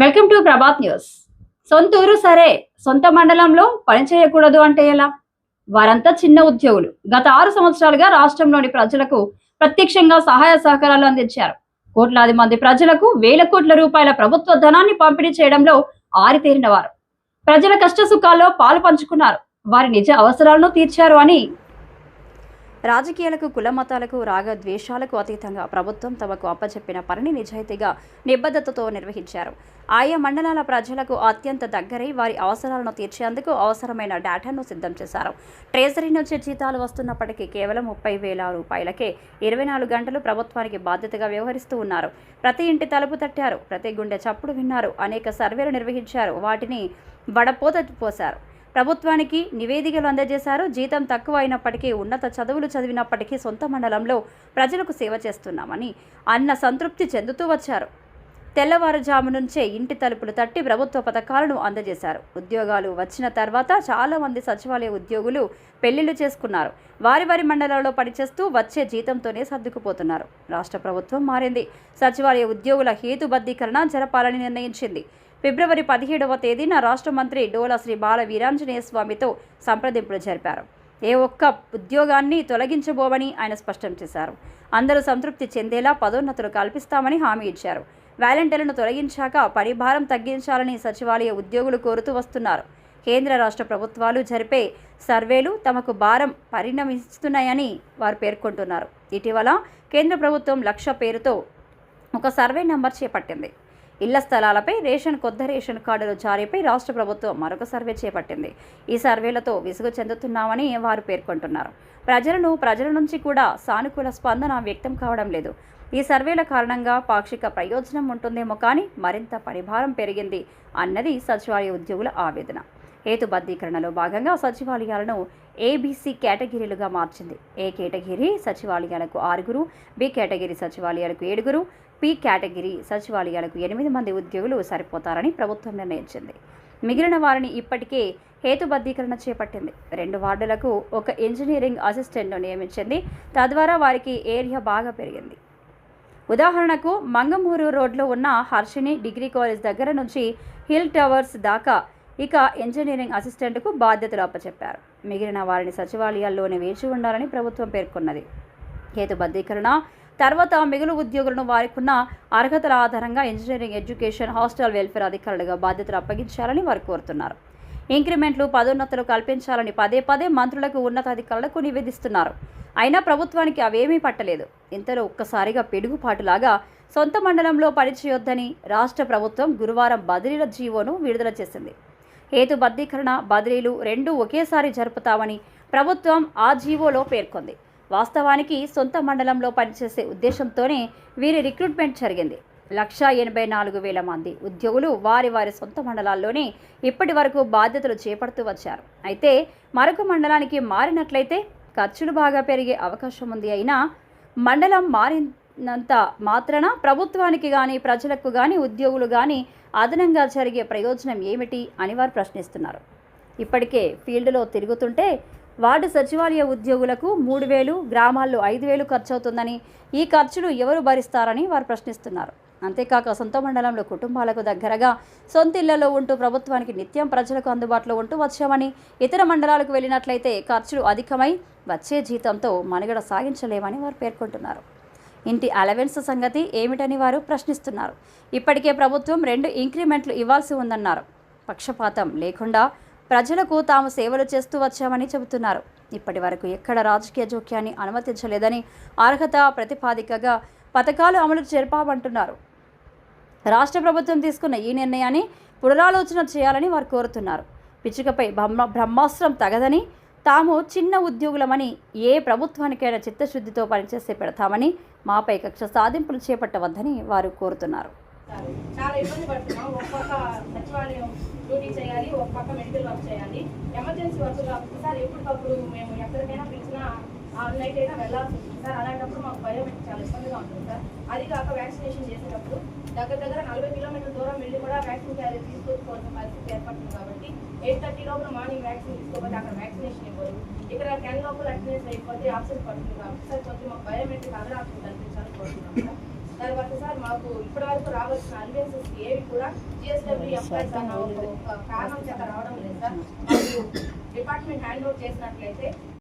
Welcome to Prabhat news. సొంత ఊరు సరే సొంత మండలంలో పనిచేయకూడదు అంటే ఎలా? వారంతా చిన్న ఉద్యోగులు. గత ఆరు సంవత్సరాలుగా రాష్ట్రంలోని ప్రజలకు ప్రత్యక్షంగా సహాయ సహకారాలు అందించారు. కోట్లాది మంది ప్రజలకు వేల కోట్ల రూపాయల ప్రభుత్వ ధనాన్ని పంపిణీ చేయడంలో ఆరితేరిన వారు. ప్రజల కష్ట సుఖాల్లో పాలు పంచుకున్నారు. వారి నిజ అవసరాలను తీర్చారు అని రాజకీయాలకు కుల మతాలకు రాగ ద్వేషాలకు అతీతంగా ప్రభుత్వం తమకు అప్పచెప్పిన పనిని నిజాయితీగా నిబద్ధతతో నిర్వహించారు. ఆయా మండలాల ప్రజలకు అత్యంత దగ్గరై వారి అవసరాలను తీర్చేందుకు అవసరమైన డేటాను సిద్ధం చేశారు. ట్రెజరీ నుంచి జీతాలు వస్తున్నప్పటికీ కేవలం ముప్పై వేల రూపాయలకే ఇరవై నాలుగు గంటలు ప్రభుత్వానికి బాధ్యతగా వ్యవహరిస్తూ ఉన్నారు. ప్రతి ఇంటి తలుపు తట్టారు ప్రతి గుండె చప్పుడు విన్నారు అనేక సర్వేలు నిర్వహించారు వాటిని వడపోత పోశారు. ప్రభుత్వానికి నివేదికలు అందజేశారు. జీతం తక్కువ అయినప్పటికీ ఉన్నత చదువులు చదివినప్పటికీ సొంత మండలంలో ప్రజలకు సేవ చేస్తున్నామని అన్న సంతృప్తి చెందుతూ వచ్చారు. తెల్లవారుజాము నుంచే ఇంటి తలుపులు తట్టి ప్రభుత్వ పథకాలను అందజేశారు. ఉద్యోగాలు వచ్చిన తర్వాత చాలామంది సచివాలయ ఉద్యోగులు పెళ్ళిళ్ళు చేసుకున్నారు. వారి వారి మండలాల్లో పనిచేస్తూ వచ్చే జీతంతోనే సర్దుకుపోతున్నారు. రాష్ట్ర ప్రభుత్వం మారింది. సచివాలయ ఉద్యోగుల హేతుబద్ధీకరణ జరపాలని నిర్ణయించింది. ఫిబ్రవరి పదిహేడవ తేదీన రాష్ట్ర మంత్రి డోలా శ్రీ బాల వీరాంజనేయ స్వామితో సంప్రదింపులు జరిపారు. ఏ ఒక్క ఉద్యోగాన్ని తొలగించబోవని ఆయన స్పష్టం చేశారు. అందరూ సంతృప్తి చెందేలా పదోన్నతులు కల్పిస్తామని హామీ ఇచ్చారు. వాలంటీర్లను తొలగించాక పరిభారం తగ్గించాలని సచివాలయ ఉద్యోగులు కోరుతూ వస్తున్నారు. కేంద్ర రాష్ట్ర ప్రభుత్వాలు జరిపే సర్వేలు తమకు భారం పరిణమిస్తున్నాయని వారు పేర్కొంటున్నారు. ఇటీవల కేంద్ర ప్రభుత్వం లక్ష పేరుతో ఒక సర్వే నంబర్ చేపట్టింది. ఇళ్ళ స్థలాలపై రేషన్ కొత్త రేషన్ కార్డుల జారీపై రాష్ట్ర ప్రభుత్వం మరొక సర్వే చేపట్టింది. ఈ సర్వేలతో విసుగు చెందుతున్నామని వారు పేర్కొంటున్నారు. ప్రజలను ప్రజల నుంచి కూడా సానుకూల స్పందన వ్యక్తం కావడం లేదు. ఈ సర్వేల కారణంగా పాక్షిక ప్రయోజనం ఉంటుందేమో కానీ మరింత పరిభారం పెరిగింది అన్నది సచివాలయ ఉద్యోగుల ఆవేదన. హేతుబద్ధీకరణలో భాగంగా సచివాలయాలను ఏబీసీ కేటగిరీలుగా మార్చింది. ఏ కేటగిరీ సచివాలయాలకు ఆరుగురు బి కేటగిరీ సచివాలయాలకు ఏడుగురు పి కేటగిరీ సచివాలయాలకు ఎనిమిది మంది ఉద్యోగులు సరిపోతారని ప్రభుత్వం నిర్ణయించింది. మిగిలిన వారిని ఇప్పటికే హేతుబద్ధీకరణ చేపట్టింది. రెండు వార్డులకు ఒక ఇంజనీరింగ్ అసిస్టెంట్ను నియమించింది. తద్వారా వారికి ఏరియా బాగా పెరిగింది. ఉదాహరణకు మంగమూరు రోడ్లో ఉన్న హర్షిని డిగ్రీ కాలేజ్ దగ్గర నుంచి హిల్ టవర్స్ దాకా ఇక ఇంజనీరింగ్ అసిస్టెంట్కు బాధ్యతలు అప్పచెప్పారు. మిగిలిన వారిని సచివాలయాల్లోనే వేచి ఉండాలని ప్రభుత్వం పేర్కొన్నది. హేతుబద్ధీకరణ తర్వాత మిగులు ఉద్యోగులను వారికున్న అర్హతల ఆధారంగా ఇంజనీరింగ్ ఎడ్యుకేషన్ హాస్టల్ వెల్ఫేర్ అధికారులుగా బాధ్యతలు అప్పగించాలని వారు కోరుతున్నారు. ఇంక్రిమెంట్లు పదోన్నతులు కల్పించాలని పదే పదే మంత్రులకు ఉన్నతాధికారులకు నివేదిస్తున్నారు. అయినా ప్రభుత్వానికి అవేమీ పట్టలేదు. ఇంతలో ఒక్కసారిగా పిడుగుపాటులాగా సొంత మండలంలో పనిచేయొద్దని రాష్ట్ర ప్రభుత్వం గురువారం బదిలీల జీవోను విడుదల చేసింది. హేతుబద్ధీకరణ బదిలీలు రెండూ ఒకేసారి జరుపుతామని ప్రభుత్వం ఆ జీవోలో పేర్కొంది. వాస్తవానికి సొంత మండలంలో పనిచేసే ఉద్దేశంతోనే వీరి రిక్రూట్మెంట్ జరిగింది. లక్షా ఎనభై నాలుగు వేల మంది ఉద్యోగులు వారి వారి సొంత మండలాల్లోనే ఇప్పటి వరకు బాధ్యతలు చేపడుతూ వచ్చారు. అయితే మరొక మండలానికి మారినట్లయితే ఖర్చులు బాగా పెరిగే అవకాశం ఉంది అయినా మండలం నంత మాత్రాన? ప్రభుత్వానికి కానీ ప్రజలకు కానీ ఉద్యోగులు కానీ అదనంగా జరిగే ప్రయోజనం ఏమిటి అని వారు ప్రశ్నిస్తున్నారు. ఇప్పటికే ఫీల్డ్లో తిరుగుతుంటే వార్డు సచివాలయ ఉద్యోగులకు మూడు వేలు గ్రామాల్లో ఐదు వేలు ఖర్చు అవుతుందని ఈ ఖర్చులు ఎవరు భరిస్తారని వారు ప్రశ్నిస్తున్నారు. అంతేకాక సొంత మండలంలో కుటుంబాలకు దగ్గరగా సొంత ఇళ్ళలో ఉంటూ ప్రభుత్వానికి నిత్యం ప్రజలకు అందుబాటులో ఉంటూ వచ్చామని ఇతర మండలాలకు వెళ్ళినట్లయితే ఖర్చులు అధికమై వచ్చే జీతంతో మనుగడ సాగించలేమని వారు పేర్కొంటున్నారు. ఇంటి అలవెన్స్ సంగతి ఏమిటని వారు ప్రశ్నిస్తున్నారు. ఇప్పటికే ప్రభుత్వం రెండు ఇంక్రిమెంట్లు ఇవ్వాల్సి ఉందన్నారు. పక్షపాతం లేకుండా ప్రజలకు తాము సేవలు చేస్తూ వచ్చామని చెబుతున్నారు. ఇప్పటి వరకు ఎక్కడ రాజకీయ జోక్యాన్ని అనుమతించలేదని అర్హత ప్రతిపాదికగా పథకాలు అమలు జరిపామంటున్నారు రాష్ట్ర ప్రభుత్వం తీసుకున్న ఈ నిర్ణయాన్ని పునరాలోచన చేయాలని వారు కోరుతున్నారు. పిచ్చుకపై బ్రహ్మ బ్రహ్మాస్త్రం తగదని తాము చిన్న ఉద్యోగులమని ఏ ప్రభుత్వానికైనా చిత్తశుద్ధితో పనిచేస్తే పెడతామని మాపై కక్ష సాధింపులు చేపట్టవద్దని వారు కోరుతున్నారు. చాలా ఇబ్బంది పడుతున్నాం. ఒక పక్క సచివాలయం డ్యూటీ చేయాలి ఒక పక్క మెడికల్ వర్క్ చేయాలి. ఎమర్జెన్సీ వర్క్ కాబట్టి సార్ ఎప్పటికప్పుడు మేము ఎక్కడికైనా పిలిచినా నైట్ అయినా వెళ్ళాల్సి ఉంటుంది సార్. అలాంటప్పుడు మాకు బయోమెట్రిక్ చాలా ఇబ్బందిగా ఉంటుంది సార్. అది కాక వ్యాక్సినేషన్ చేసేటప్పుడు దగ్గర దగ్గర నలభై కిలోమీటర్ల దూరం వెళ్ళి కూడా వ్యాక్సిన్ క్యారేజ్ తీసుకోవాల్సిన పరిస్థితి ఏర్పడుతుంది కాబట్టి ఎయిట్ థర్టీ లోపల మార్నింగ్ వ్యాక్సిన్ తీసుకోకపోతే అక్కడ వ్యాక్సినేషన్ ఇవ్వరు. ఇక్కడ టెన్ లోపల అటెండెన్స్ అయిపోతే ఆప్షన్ పడుతుంది కాబట్టి సార్ కొంచెం మాకు బయోమెట్రిక్ అదర్ ఆప్షన్ కల్పించాలని కోరుతున్నాం సార్. తర్వాత సార్ మాకు ఇప్పటి వరకు రావాల్సిన అన్వెన్సెస్ ఏవి కూడా జిఎస్డబ్ల్యూ ఎంప్లాయీస్ అన్న ఒక ఒక కారణం చేత రావడం లేదు సార్. డిపార్ట్మెంట్ హ్యాండ్ ఓవర్ చేసినట్లయితే